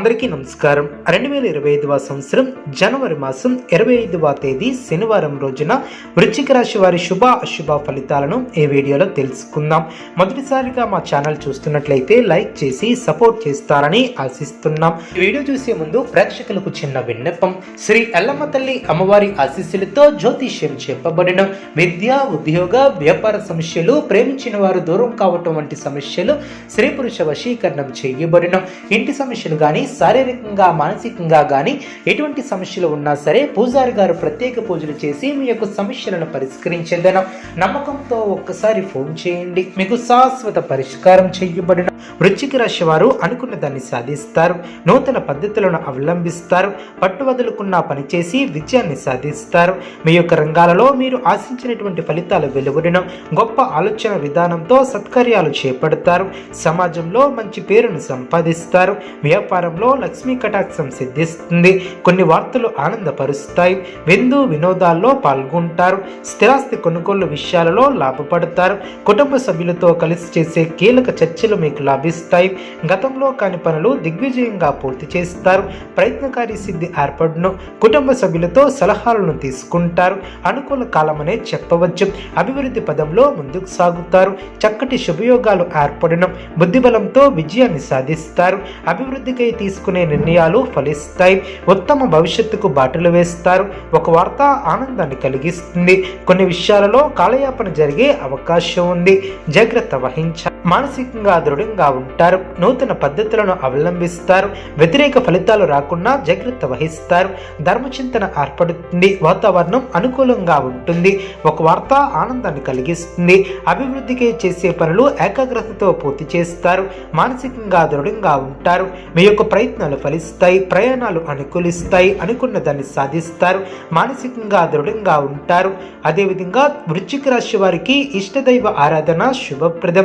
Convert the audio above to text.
అందరికీ నమస్కారం. రెండు వేల ఇరవై ఐదవ సంవత్సరం జనవరి మాసం ఇరవై ఐదవ తేదీ శనివారం రోజున వృశ్చిక రాశి వారి శుభ అశుభ ఫలితాలను ఈ వీడియోలో తెలుసుకుందాం. మొదటిసారిగా మా ఛానల్ చూస్తున్నట్లయితే లైక్ చేసి సపోర్ట్ చేస్తారని ఆశిస్తున్నాం. ఈ వీడియో చూసే ముందు ప్రేక్షకులకు చిన్న విన్నపం. శ్రీ ఎల్లమ్మ తల్లి అమ్మవారి ఆశీస్సులతో జ్యోతిష్యం చెప్పబడిన విద్య ఉద్యోగ వ్యాపార సమస్యలు ప్రేమించిన వారు దూరం కావటం వంటి సమస్యలు స్త్రీ పురుష వశీకరణం చేయబడిన ఇంటి సమస్యలు కానీ శారీరకంగా మానసికంగా కానీ ఎటువంటి సమస్యలు ఉన్నా సరే పూజారి గారు ప్రత్యేక పూజలు చేసి మీ యొక్క సమస్యలను పరిష్కరించేదనం నమ్మకంతో ఒక్కసారి ఫోన్ చేయండి. మీకు శాశ్వత పరిష్కారం చేయబడిన వృశ్చిక రాశి వారు అనుకున్న దాన్ని సాధిస్తారు. నూతన పద్ధతులను అవలంబిస్తారు. పట్టు వదులుకున్న పనిచేసి విజయాన్ని సాధిస్తారు. మీ యొక్క రంగాలలో మీరు ఆశించినటువంటి ఫలితాలు వెలువడిన గొప్ప ఆలోచన విధానంతో సత్కార్యాలు చేపడతారు. సమాజంలో మంచి పేరును సంపాదిస్తారు. వ్యాపారంలో లక్ష్మీ కటాక్షం సిద్ధిస్తుంది. కొన్ని వార్తలు ఆనందపరుస్తాయి. విందు వినోదాల్లో పాల్గొంటారు. స్థిరాస్తి కొనుగోలు విషయాలలో లాభపడతారు. కుటుంబ సభ్యులతో కలిసి చేసే కీలక చర్చలు మీకు లాభిస్తాయి. గతంలో కాని పనులు దిగ్విజయంగా పూర్తి చేస్తారు. ప్రయత్నకారి సిద్ధి ఏర్పడును. కుటుంబ సభ్యులతో సలహాలను తీసుకుంటారు. అనుకూల కాలమనే చెప్పవచ్చు. అభివృద్ధి పదంలో ముందుకు సాగుతారు. చక్కటి శుభయోగాలు ఏర్పడడం బుద్ధిబలంతో విజయాన్ని సాధిస్తారు. అభివృద్ధికై తీసుకునే నిర్ణయాలు ఫలిస్తాయి. ఉత్తమ భవిష్యత్తుకు బాటలు వేస్తారు. ఒక వార్త ఆనందాన్ని కలిగిస్తుంది. కొన్ని విషయాలలో కాలయాపన జరిగే అవకాశం ఉంది. జాగ్రత్త వహించాలి. మానసికంగా దృఢంగా ఉంటారు. నూతన పద్ధతులను అవలంబిస్తారు. వ్యతిరేక ఫలితాలు రాకుండా జాగ్రత్త వహిస్తారు. ధర్మచింతన ఏర్పడుతుంది. వాతావరణం అనుకూలంగా ఉంటుంది. ఒక వార్త ఆనందాన్ని కలిగిస్తుంది. అభివృద్ధికి చేసే పనులు ఏకాగ్రతతో పూర్తి చేస్తారు. మానసికంగా దృఢంగా ఉంటారు. మీ యొక్క ప్రయత్నాలు ఫలిస్తాయి. ప్రయాణాలు అనుకూలిస్తాయి. అనుకున్న దాన్ని సాధిస్తారు. మానసికంగా దృఢంగా ఉంటారు. అదేవిధంగా వృశ్చిక రాశి వారికి ఇష్టదైవ ఆరాధన శుభప్రదం.